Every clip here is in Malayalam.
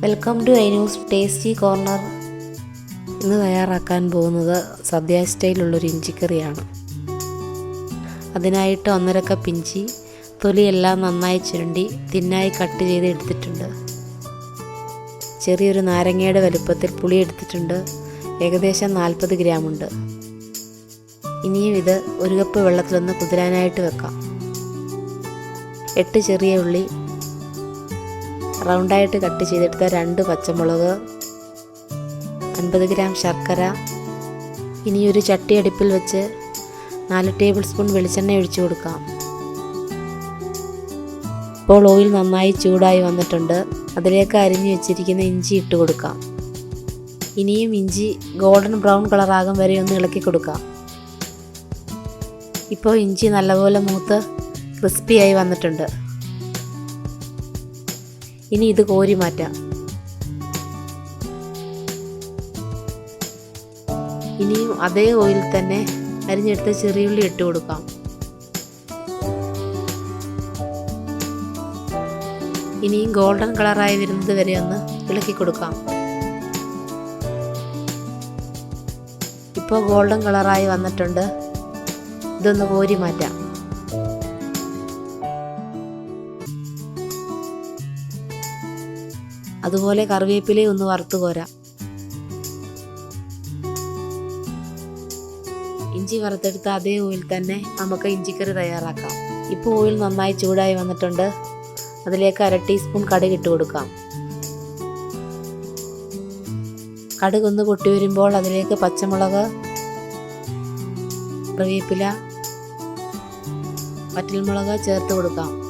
Welcome to iNews tasty corner ഇന്ന് തയ്യാറാക്കാൻ പോകുന്നത് സദ്യ സ്റ്റൈലുള്ളൊരു ഇഞ്ചിക്കറിയാണ്. അതിനായിട്ട് ഒന്നര കപ്പ് ഇഞ്ചി തൊലിയെല്ലാം നന്നായി ചുരുണ്ടി തിന്നായി കട്ട് ചെയ്ത് എടുത്തിട്ടുണ്ട്. ചെറിയൊരു നാരങ്ങയുടെ വലുപ്പത്തിൽ പുളി എടുത്തിട്ടുണ്ട്. ഏകദേശം നാൽപ്പത് ഗ്രാമുണ്ട്. ഇനിയും ഇത് ഒരു കപ്പ് വെള്ളത്തിലൊന്ന് കുതിരാനായിട്ട് വെക്കാം. എട്ട് ചെറിയ ഉള്ളി റൗണ്ടായിട്ട് കട്ട് ചെയ്തെടുത്ത രണ്ട് പച്ചമുളക് അൻപത് ഗ്രാം ശർക്കര ഇനി ഒരു ചട്ടി അടുപ്പിൽ വെച്ച് നാല് ടേബിൾ സ്പൂൺ വെളിച്ചെണ്ണ ഒഴിച്ചു കൊടുക്കാം. ഇപ്പോൾ ഓയിൽ നന്നായി ചൂടായി വന്നിട്ടുണ്ട്. അതിലേക്ക് അരിഞ്ഞു വെച്ചിരിക്കുന്ന ഇഞ്ചി ഇട്ട് കൊടുക്കാം. ഇനിയും ഇഞ്ചി ഗോൾഡൻ ബ്രൗൺ കളറാകും വരെ ഒന്ന് ഇളക്കി കൊടുക്കാം. ഇപ്പോൾ ഇഞ്ചി നല്ലപോലെ മൂത്ത് ക്രിസ്പിയായി വന്നിട്ടുണ്ട്. ഇനി ഇത് കോരി മാറ്റാം. ഇനിയും അതേ ഓയിൽ തന്നെ അരിഞ്ഞെടുത്ത ചെറിയുള്ളി ഇട്ട് കൊടുക്കാം. ഇനിയും ഗോൾഡൻ കളറായി വരുന്നത് വരെ ഒന്ന് ഇളക്കി കൊടുക്കാം. ഇപ്പോൾ ഗോൾഡൻ കളറായി വന്നിട്ടുണ്ട്. ഇതൊന്ന് കോരി മാറ്റാം. അതുപോലെ കറിവേപ്പിലയും ഒന്ന് വറുത്ത് കോരാം. ഇഞ്ചി വറുത്തെടുത്ത അതേ ഓയിൽ തന്നെ നമുക്ക് ഇഞ്ചിക്കറി തയ്യാറാക്കാം. ഇപ്പോൾ ഓയിൽ നന്നായി ചൂടായി വന്നിട്ടുണ്ട്. അതിലേക്ക് അര ടീസ്പൂൺ കടുക് ഇട്ട് കൊടുക്കാം. കടുക് ഒന്ന് പൊട്ടി വരുമ്പോൾ അതിലേക്ക് പച്ചമുളക് കറിവേപ്പില വറ്റൽമുളക് ചേർത്ത് കൊടുക്കാം.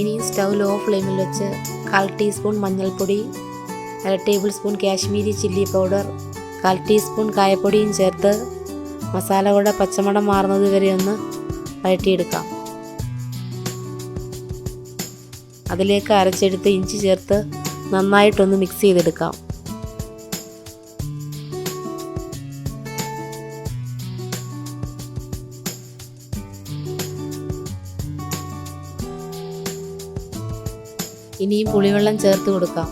ഇനി സ്റ്റൗ ലോ ഫ്ലെയിമിൽ വെച്ച് കാൽ ടീസ്പൂൺ മഞ്ഞൾപ്പൊടി അര tablespoon Kashmiri chilli powder കാൽ ടീസ്പൂൺ കായപ്പൊടിയും ചേർത്ത് മസാലകളുടെ പച്ചമണം മാറുന്നത് വരെ ഒന്ന് വഴറ്റിയെടുക്കാം. അതിലേക്ക് അരച്ചെടുത്ത് ഇഞ്ചി ചേർത്ത് നന്നായിട്ടൊന്ന് മിക്സ് ചെയ്തെടുക്കാം. ഇനിയും പുളിവെള്ളം ചേർത്ത് കൊടുക്കാം.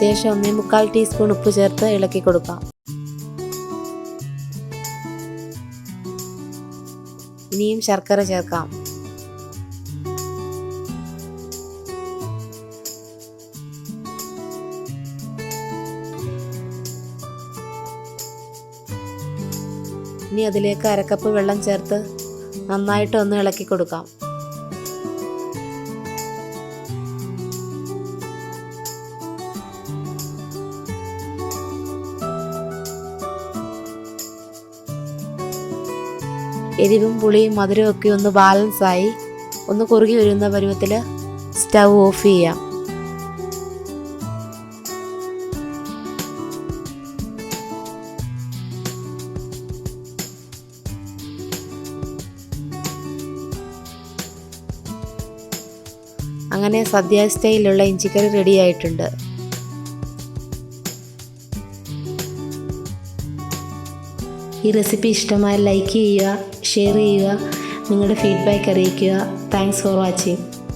ശേഷം ഒന്നേ മുക്കാൽ ടീസ്പൂൺ ഉപ്പ് ചേർത്ത് ഇളക്കി കൊടുക്കാം. ഇനിയും ശർക്കര ചേർക്കാം. ഇനി അതിലേക്ക് അരക്കപ്പ് വെള്ളം ചേർത്ത് നന്നായിട്ട് ഒന്ന് ഇളക്കി കൊടുക്കാം. എരിവും പുളിയും മധുരവും ഒക്കെ ഒന്ന് ബാലൻസായി ഒന്ന് കുറുകി വരുന്ന പരുവത്തിൽ സ്റ്റൗ ഓഫ് ചെയ്യാം. അങ്ങനെ സദ്യ സ്റ്റൈലുള്ള ഇഞ്ചിക്കറി റെഡി ആയിട്ടുണ്ട്. ഈ റെസിപ്പി ഇഷ്ടമായി ലൈക്ക് ചെയ്യുക ഷെയർ ചെയ്യുക നിങ്ങളുടെ ഫീഡ്ബാക്ക് അറിയിക്കുക. Thanks for watching